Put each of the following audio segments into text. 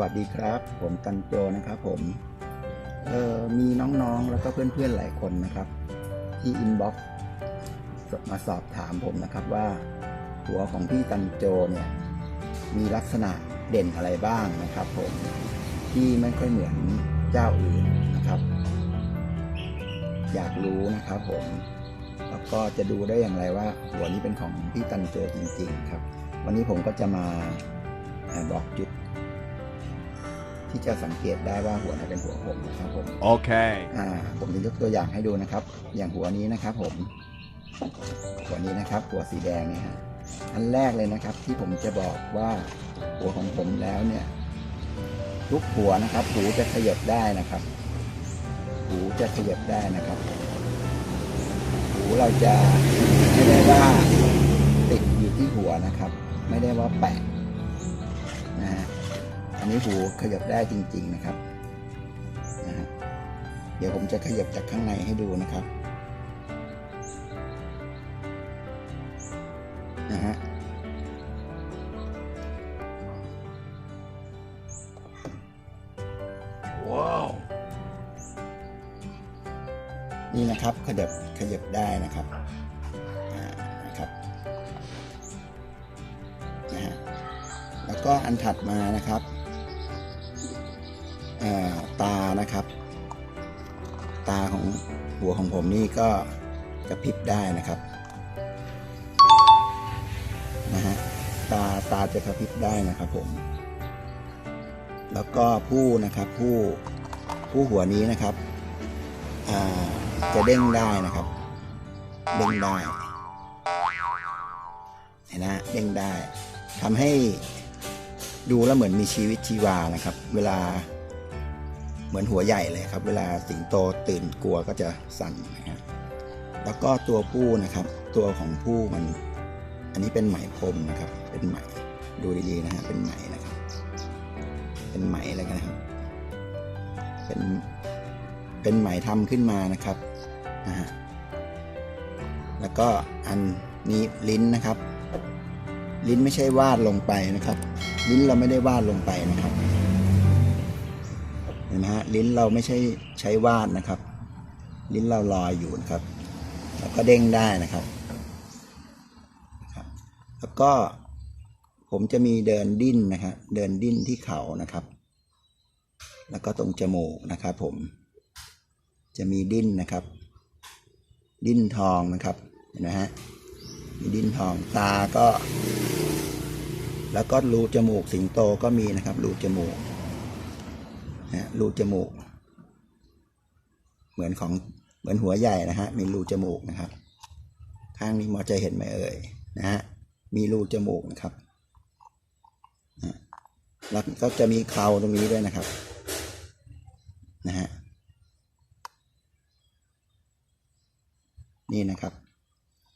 วัสดีครับ ผมตันโจนะครับผมเออมีน้องๆแล้วก็เพื่อนๆหลายคนนะครับ ที่อินบ็อกซ์มาสอบถามผมนะครับว่าหัวของพี่ตันโจเนี่ยมีลักษณะเด่นอะไรบ้างนะครับผมที่ไม่ค่อยเหมือนเจ้าอื่นนะครับ อยากรู้นะครับผมแล้วก็จะดูได้อย่างไรว่า หัวนี้เป็นของพี่ตันโจจริง ๆ ครับ วันนี้ผมก็จะมาบอกจุด ที่จะสังเกตได้ว่าหัวไหนเป็นหัวผมนะครับผม Okay. อ่าผมจะยกตัวอย่างให้ดูนะครับ อย่างหัวนี้นะครับ ผม หัวนี้นะครับ หัวสีแดงเนี่ยฮะอันแรกเลยนะครับ ที่ผมจะบอกว่าหัวของผมแล้วเนี่ยทุกหัวนะครับ หูจะขยับได้นะครับ หูจะขยับได้นะครับ หูเราจะไม่ได้ว่าติดอยู่ที่หัวนะครับ ไม่ได้ว่าแปะนะฮะอั นนี้หูขยับได้จริง ๆนะครับนะฮะเดี๋ยวผมจะขยับจากข้างในให้ดูนะครับนะฮะ Wow. นี่นะครับขยับขยับได้นะครับอ่านะครับนะฮะแล้วก็อันถัดมานะครับอ่า ตานะครับ ตาของหัวของผมนี่ก็กระพริบได้นะครับนะฮะตาตาจะกระพริบได้นะครับผม แล้วก็ผู้นะครับผู้ผู้หัวนี้นะครับจะเด้งได้นะครับเด้งได้เห็นนะเด้งได้ทำให้ดูแล้วเหมือนมีชีวิตชีวานะครับ เวลา เหมือนหัวใหญ่เลยครับ เวลาสิงโตตื่นกลัวก็จะสั่นนะครับแล้วก็ตัวผู้นะครับ ตัวของผู้มัน อันนี้เป็นไหมพรมนะครับ เป็นไหมดูดีๆนะฮะเป็นไหมนะครับ เป็นไหมแล้วกันนะครับ เป็นเป็นไหมทำขึ้นมานะครับนะฮะแล้วก็อันนี้ลิ้นนะครับ ลิ้นไม่ใช่วาดลงไปนะครับ ลิ้นเราไม่ได้วาดลงไปนะครับ ห็นไหมฮะลิ้นเราไม่ใช่ใช้วาดนะครับ ลิ้นเราลอยอยู่นะครับแล้วก็เด้งได้นะครับนะครับ แล้วก็ผมจะมีเดินดิ้นนะครับเดินดิ้นที่เขานะครับ แล้วก็ตรงจมูกนะครับ ผมจะมีดิ้นนะครับ ดิ้นทองนะครับเห็นไหมฮะมีดิ้นทองตาก็ แล้วก็รูจมูกสิงโตก็มีนะครับรูจมูก นะรูจมูก เหมือนของเหมือนหัวใหญ่นะฮะมีรูจมูกนะครับ ข้างนี้หมอจะเห็นไหมเอ่ยนะฮะมีรูจมูกนะครับนะแล้วก็จะมีเคราตรงนี้ด้วยนะครับนะฮะนี่นะครับ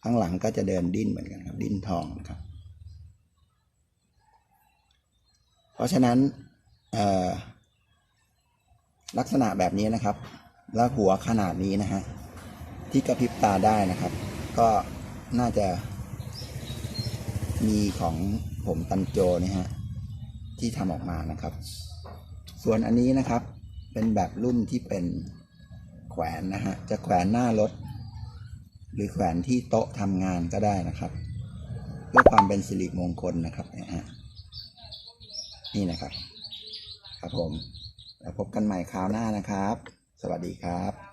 ข้างหลังก็จะเดินดิ้นเหมือนกันครับ ดิ้นทองนะครับ เพราะฉะนั้นเอ่อ ลักษณะแบบนี้นะครับ แล้วหัวขนาดนี้นะฮะที่กระพริบตาได้นะครับ ก็น่าจะ มีของผมตันโจเนี่ยฮะที่ทำออกมานะครับ ส่วนอันนี้นะครับ เป็นแบบรุ่นที่เป็นแขวนนะฮะจะแขวนหน้ารถ หรือแขวนที่โต๊ะทำงานก็ได้นะครับเพื่อความเป็นสิริมงคลนะครับเนี่ยฮะนี่นะครับ ครับผม แล้วพบกันใหม่คราวหน้านะครับ สวัสดีครับ